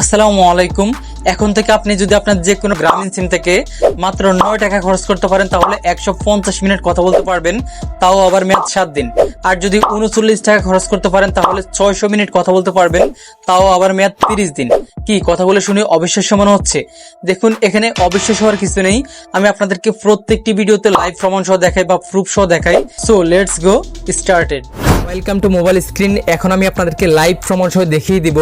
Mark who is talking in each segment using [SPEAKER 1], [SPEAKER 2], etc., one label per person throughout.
[SPEAKER 1] আসসালামু আলাইকুম। এখন থেকে আপনি যদি আপনার যে কোনো গ্রামীণ সিম থেকে মাত্র নয় টাকা খরচ করতে পারেন, তাহলে একশো পঞ্চাশ মিনিট কথা বলতে পারবেন। তাও আবার মেয়াদ সাত দিন। আর যদি উনচল্লিশ টাকা খরচ করতে পারেন, তাহলে ছয়শো মিনিট কথা বলতে পারবেন। তাও আবার মেয়াদ তিরিশ দিন। কি কথাগুলো শুনে অবিশ্বাস্য মনে হচ্ছে? দেখুন, এখানে অবিশ্বাস হওয়ার কিছু নেই। আমি আপনাদেরকে প্রত্যেকটি ভিডিওতে লাইভ প্রমাণ সহ দেখাই বা প্রুফ সহ দেখাই। So let's go started welcome to mobile screen এখন আমি আপনাদেরকে লাইভ প্রমাণ সহ দেখিয়ে দিব,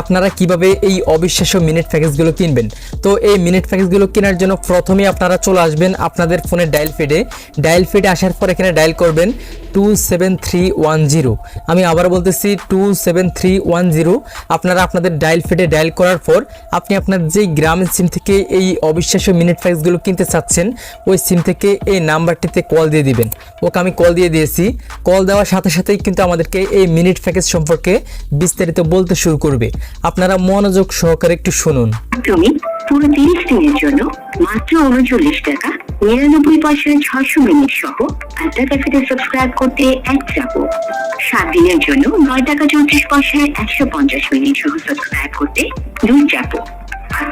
[SPEAKER 1] আপনারা কীভাবে এই অবিশ্বাস্য মিনিট প্যাকেজগুলো কিনবেন। তো এই মিনিট প্যাকেজগুলো কেনার জন্য প্রথমেই আপনারা চলে আসবেন আপনাদের ফোনের ডায়াল ফিডে ডায়াল ফিডে আসার পর এখানে ডায়াল করবেন। Two seven three one zero আমি আবার বলতেছি two seven three one zero আপনারা আপনাদের ডায়াল ফিডে ডায়াল করার পর আপনি আপনার যেই গ্রামীণ সিম থেকে এই অবিশ্বাস্য মিনিট প্যাকেজগুলো কিনতে চাচ্ছেন, ওই সিম থেকে এই নাম্বারটিতে কল দিয়ে দিবেন। ওকে, আমি কল দিয়ে দিয়েছি। কল দেওয়ার সাথে সাথেই কিন্তু আমাদেরকে এই মিনিট প্যাকেজ সম্পর্কে বিস্তারিত বলতে শুরু করবে। আপনারা মনোযোগ সহকারে একটু শুনুন।
[SPEAKER 2] পুরো তিরিশ দিনের জন্য মাত্র উনচল্লিশ টাকা, নিরানব্বই পয়সা ছয়শো মিনিট সহ আড্ডা ক্যাফেতে সাবস্ক্রাইব করতে এক চাপো সাত দিনের জন্য নয় টাকা চৌত্রিশ পয়সায় একশো পঞ্চাশ মিনিট সহ সাবস্ক্রাইব করতে দুই চাপো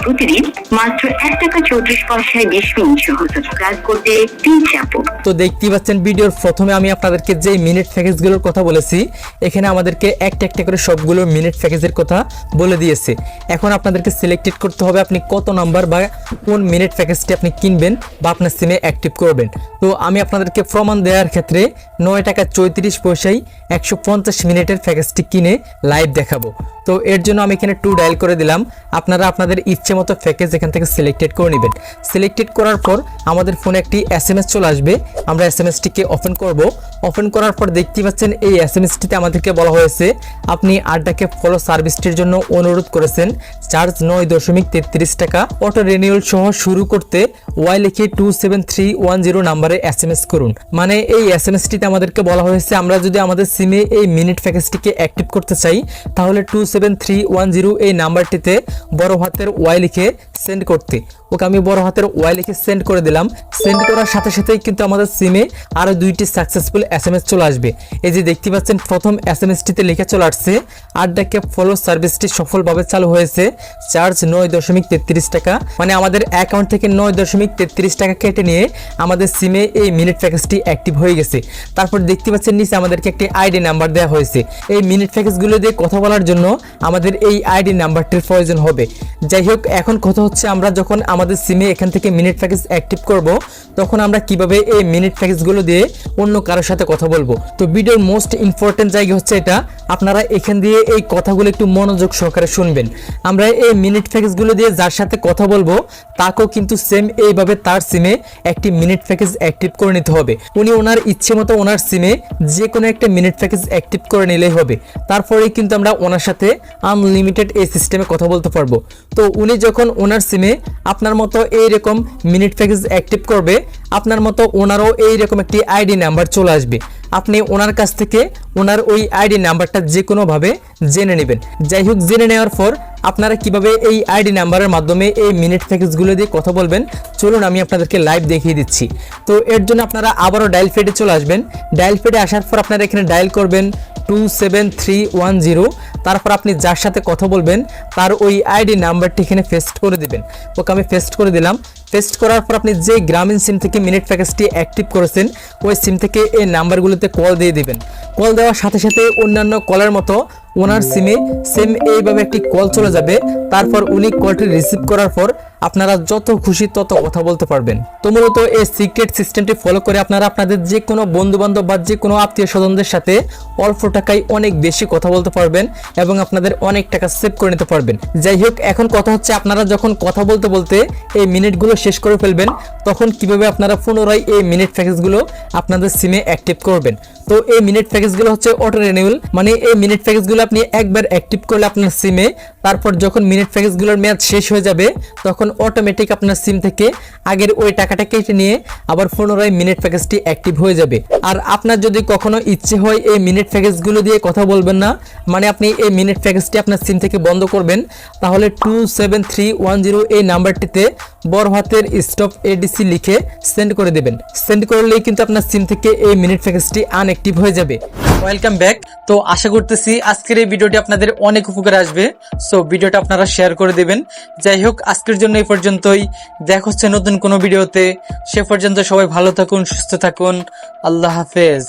[SPEAKER 2] প্রতিদিন মাত্র এক টাকা চৌত্রিশ পয়সায় বিশ মিনিট সহ সাবস্ক্রাইব করতে তিন চাপো।
[SPEAKER 1] তো দেখতেই পাচ্ছেন ভিডিওর প্রথমে আমি আপনাদেরকে যে মিনিট প্যাকেজগুলোর কথা বলেছি, এখানে আমাদেরকে একটা একটা করে সবগুলো মিনিট প্যাকেজের কথা বলে দিয়েছে। এখন আপনাদেরকে সিলেক্টেড করতে হবে আপনি কত নাম্বার বা কোন মিনিট প্যাকেজটি আপনি কিনবেন বা আপনার সিমে অ্যাক্টিভ করবেন। তো আমি আপনাদেরকে প্রমাণ দেওয়ার ক্ষেত্রে নয় টাকা চৌত্রিশ পয়সায় একশো পঞ্চাশ মিনিটের প্যাকেজটি কিনে লাইভ দেখাবো। তো এর জন্য আমি এখানে টু ডায়াল করে দিলাম। আপনারা আপনাদের ইচ্ছে মতো প্যাকেজ এখান থেকে সিলেক্টেড করে নেবেন। সিলেক্টেড করার পর আমাদের ফোনে একটি এস এম এস চলে আসবে। আমরা এস এম এসটিকে ওপেন করব। ওপেন করার পর দেখতে পাচ্ছেন এই এস এম এসটিতে আমাদেরকে বলা হয়েছে, আপনি আড্ডাকে ফলো সার্ভিসটির জন্য অনুরোধ করেছেন। চার্জ নয় দশমিক তেত্রিশ টাকা। অটো রিনিউল সহ শুরু করতে ওয়াই লিখে two seven three one zero নাম্বারে এস এম এস করুন। মানে এই এস এম এসটিতে আমাদেরকে বলা হয়েছে, আমরা যদি আমাদের সিমে এই মিনিট প্যাকেজটিকে অ্যাক্টিভ করতে চাই, তাহলে টু এই নাম্বারটিতে বড় হাতের ওয়াই লিখে সেন্ড করতে। ওকে, আমি বড় হাতের ওয়াই লিখে সেন্ড করে দিলাম। সেন্ড করার সাথে সাথেই কিন্তু আমাদের সিমে আরও দুইটি সাকসেসফুল এস এম এস চলে আসবে। এই যে দেখতে পাচ্ছেন, প্রথম এস এম এসটিতে লিখে চলে আসছে, আড্ডা ক্যাব ফলো সার্ভিসটি সফলভাবে চালু হয়েছে চার্জ নয় দশমিক তেত্রিশ টাকা। মানে আমাদের অ্যাকাউন্ট থেকে নয় দশমিক তেত্রিশ টাকা কেটে নিয়ে আমাদের সিমে এই মিনিট প্যাকেজটি অ্যাক্টিভ হয়ে গেছে। তারপর দেখতে পাচ্ছেন, নিচে আমাদেরকে একটি আইডি নাম্বার দেওয়া হয়েছে। এই মিনিট প্যাকেজগুলো দিয়ে কথা বলার জন্য আমাদের এই আইডি নাম্বারটির প্রয়োজন হবে। যাই হোক এখন কথা হচ্ছে আমরা যখন আমাদের সিমে এখান থেকে মিনিট প্যাকেজ অ্যাক্টিভ করব, তখন আমরা কীভাবে এই মিনিট প্যাকেজগুলো দিয়ে অন্য কারোর সাথে কথা বলব? তো ভিডিওর মোস্ট ইম্পর্টেন্ট জায়গা হচ্ছে এটা। আপনারা এখান দিয়ে এই কথাগুলো একটু মনোযোগ সহকারে শুনবেন। আমরা এই মিনিট প্যাকেজগুলো দিয়ে যার সাথে কথা বলব, তাকেও কিন্তু সেম এইভাবে তার সিমে একটি মিনিট প্যাকেজ অ্যাক্টিভ করে নিতে হবে। উনি ওনার ইচ্ছে মতো ওনার সিমে যে কোনো একটা মিনিট প্যাকেজ অ্যাক্টিভ করে নিলেই হবে। তারপরেই কিন্তু আমরা ওনার সাথে আনলিমিটেড এই সিস্টেমে কথা বলতে পারব। তো উনি যখন ওনার সিমে আপনার মতো এইরকম মিনিট প্যাকেজ অ্যাক্টিভ করবে, আপনার মতো ওনারও এইরকম একটি আইডি নাম্বার চলে আসবে। আপনি ওনার কাছ থেকে ওনার ওই আইডি নাম্বারটা যে কোনোভাবে জেনে নেবেন। যাই হোক জেনে নেওয়ার পর আপনারা কীভাবে এই আইডি নাম্বারের মাধ্যমে এই মিনিট প্যাকেজগুলো দিয়ে কথা বলবেন, চলুন আমি আপনাদেরকে লাইভ দেখিয়ে দিচ্ছি। তো এর জন্য আপনারা আবারও ডায়াল ফেডে চলে আসবেন। ডায়াল ফেডে আসার পর আপনারা এখানে ডায়াল করবেন two seven three one zero তারপর আপনি যার সাথে কথা বলবেন, তার ওই আইডি নাম্বারটি এখানে পেস্ট করে দিবেন। ওকে, আমি পেস্ট করে দিলাম। পেস্ট করার পর আপনি যে গ্রামীণ সিম থেকে মিনিট প্যাকেজটি অ্যাক্টিভ করেছেন, ওই সিম থেকে এই নাম্বারগুলোতে কল দিয়ে দিবেন। কল দেওয়ার সাথে সাথে অন্যান্য কলের মতো ওনার সিমে সেম এইভাবে একটি কল চলে যাবে। তারপর উনি কলটি রিসিভ করার পর আপনারা যত খুশি তত কথা বলতে পারবেন। তো মূলত এই সিক্রেট সিস্টেমটি ফলো করে আপনারা আপনাদের যে কোনো বন্ধু বান্ধব বা যে কোনো আত্মীয় স্বজনদের সাথে অল্প টাকায় অনেক বেশি কথা বলতে পারবেন এবং আপনাদের অনেক টাকা সেভ করে নিতে পারবেন। যাই হোক, এখন কথা হচ্ছে আপনারা যখন কথা বলতে বলতে এই মিনিটগুলো শেষ করে ফেলবেন, তখন কীভাবে আপনারা পুনরায় এই মিনিট প্যাকেজগুলো আপনাদের সিমে অ্যাক্টিভ করবেন? তো এই মিনিট প্যাকেজগুলো হচ্ছে অটো রিনিউল মানে এই মিনিট প্যাকেজগুলো আপনি একবার অ্যাক্টিভ করলে আপনার সিমে তারপর যখন মিনিট প্যাকেজগুলোর মেয়াদ শেষ হয়ে যাবে, তখন অটোমেটিক আপনার সিম থেকে আগের ওই টাকাটা কেটে নিয়ে আবার পুনরায় মিনিট প্যাকেজটি অ্যাক্টিভ হয়ে যাবে। আর আপনার যদি কখনো ইচ্ছে হয় এই মিনিট প্যাকেজগুলো দিয়ে কথা বলবেন না মানে আপনি এই মিনিট প্যাকেজটি আপনার সিম থেকে বন্ধ করবেন, তাহলে two seven three one zero এই নাম্বারটিতে বড় হাতের স্টপ এডিসি লিখে সেন্ড করে দেবেন। সেন্ড করলেই কিন্তু আপনার সিম থেকে এই মিনিট প্যাকেজটি আনঅ্যাক্টিভ হয়ে যাবে। ওয়েলকাম ব্যাক তো আশা করতেছি আজকের এই ভিডিওটি আপনাদের অনেক উপকার আসবে। সো ভিডিওটা আপনারা শেয়ার করে দেবেন। যাই হোক, আজকের জন্য এই পর্যন্তই। দেখা হচ্ছে নতুন কোনো ভিডিওতে। সে পর্যন্ত সবাই ভালো থাকুন, সুস্থ থাকুন। আল্লাহ হাফেজ।